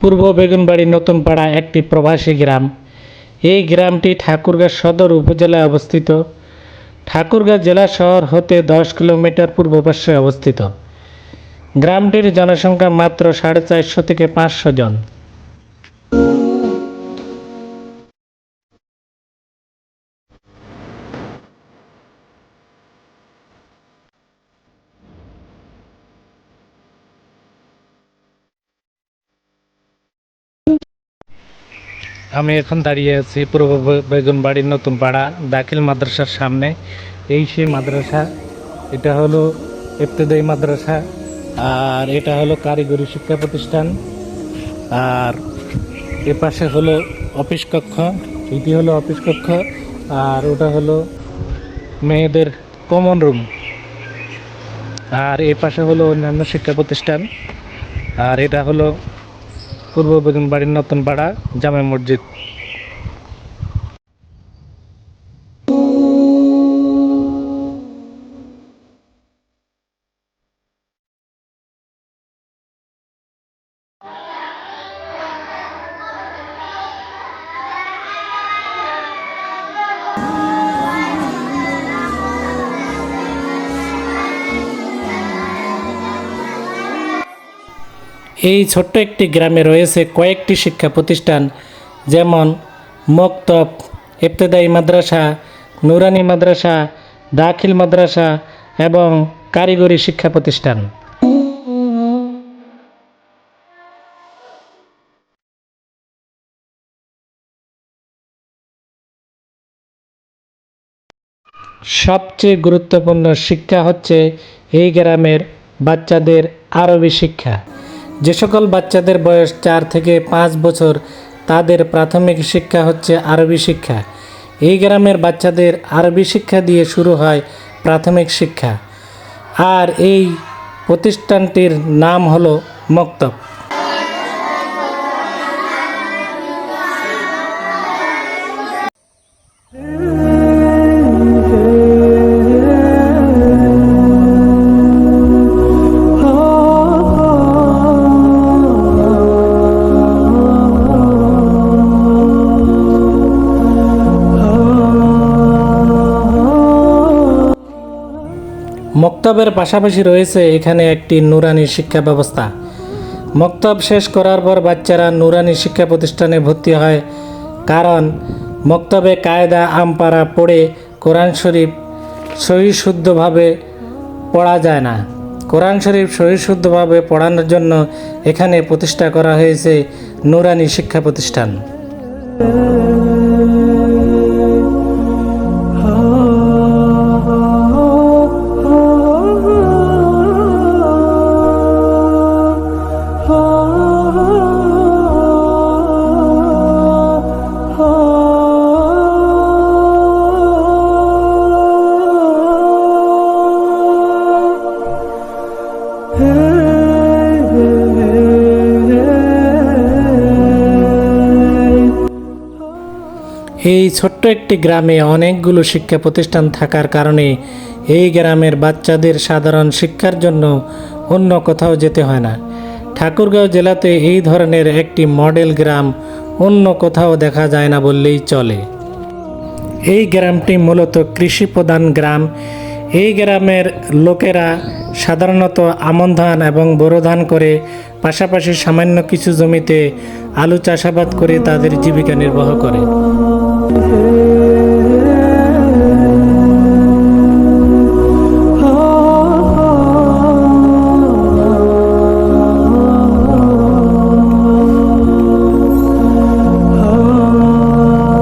পূর্ব বেগুনবাড়ি নতুন পাড়া একটি প্রবাসী গ্রাম। এই গ্রামটি ঠাকুরগাঁ সদর উপজেলায় অবস্থিত। ঠাকুরগাঁ জেলা শহর হতে দশ কিলোমিটার পূর্ব পার্শ্বে অবস্থিত। গ্রামটির জনসংখ্যা মাত্র সাড়ে চারশো থেকে পাঁচশো জন। আমি এখন দাঁড়িয়ে আছি পূর্ব বেগুনবাড়ির নতুন পাড়া দাখিল মাদ্রাসার সামনে। এই সেই মাদ্রাসা, এটা হলো ইবতেদায়ী মাদ্রাসা, আর এটা হলো কারিগরি শিক্ষা প্রতিষ্ঠান। আর এ পাশে হলো অফিস কক্ষ, এটি হলো অফিস কক্ষ, আর ওটা হলো মেয়েদের কমন রুম আর এ পাশে হলো অন্যান্য শিক্ষা প্রতিষ্ঠান, আর এটা হলো পূর্ব বেগুনবাড়ির নতুন পাড়া জামে মসজিদ। এই ছোট্ট একটি গ্রামে রয়েছে কয়েকটি শিক্ষা প্রতিষ্ঠান, যেমন মক্তব ইবতেদায়ী মাদ্রাসা, নুরানি মাদ্রাসা, দাখিল মাদ্রাসা এবং কারিগরি শিক্ষা প্রতিষ্ঠান। সবচেয়ে গুরুত্বপূর্ণ শিক্ষা হচ্ছে এই গ্রামের বাচ্চাদের আরবি শিক্ষা। যে সকল বাচ্চাদের বয়স চার থেকে পাঁচ বছর, তাদের প্রাথমিক শিক্ষা হচ্ছে আরবি শিক্ষা। এই গ্রামের বাচ্চাদের আরবি শিক্ষা দিয়ে শুরু হয় প্রাথমিক শিক্ষা। আর এই প্রতিষ্ঠানটির নাম হলো মক্তব। মক্তবের পাশাপাশি রয়েছে এখানে একটি নুরানি শিক্ষা ব্যবস্থা। মক্তব শেষ করার পর বাচ্চারা নুরানি শিক্ষা প্রতিষ্ঠানে ভর্তি হয় কারণ মক্তবে কায়দা আমপারা পড়ে কোরআন শরীফ সহি শুদ্ধভাবে পড়া যায় না। কোরআন শরীফ সহি শুদ্ধভাবে পড়ানোর জন্য এখানে প্রতিষ্ঠা করা হয়েছে নুরানি শিক্ষা প্রতিষ্ঠান। এই ছোট্ট একটি গ্রামে অনেকগুলো শিক্ষা প্রতিষ্ঠান থাকার কারণে এই গ্রামের বাচ্চাদের সাধারণ শিক্ষার জন্য অন্য কোথাও যেতে হয় না। ঠাকুরগাঁও জেলাতে এই ধরনের একটি মডেল গ্রাম অন্য কোথাও দেখা যায় না বললেই চলে। এই গ্রামটি মূলত কৃষি প্রধান গ্রাম। এই গ্রামের লোকেরা সাধারণত আমন ধান এবং বোরো ধান করে, পাশাপাশি সামান্য কিছু জমিতে আলু চাষাবাদ করে তাদের জীবিকা নির্বাহ করে।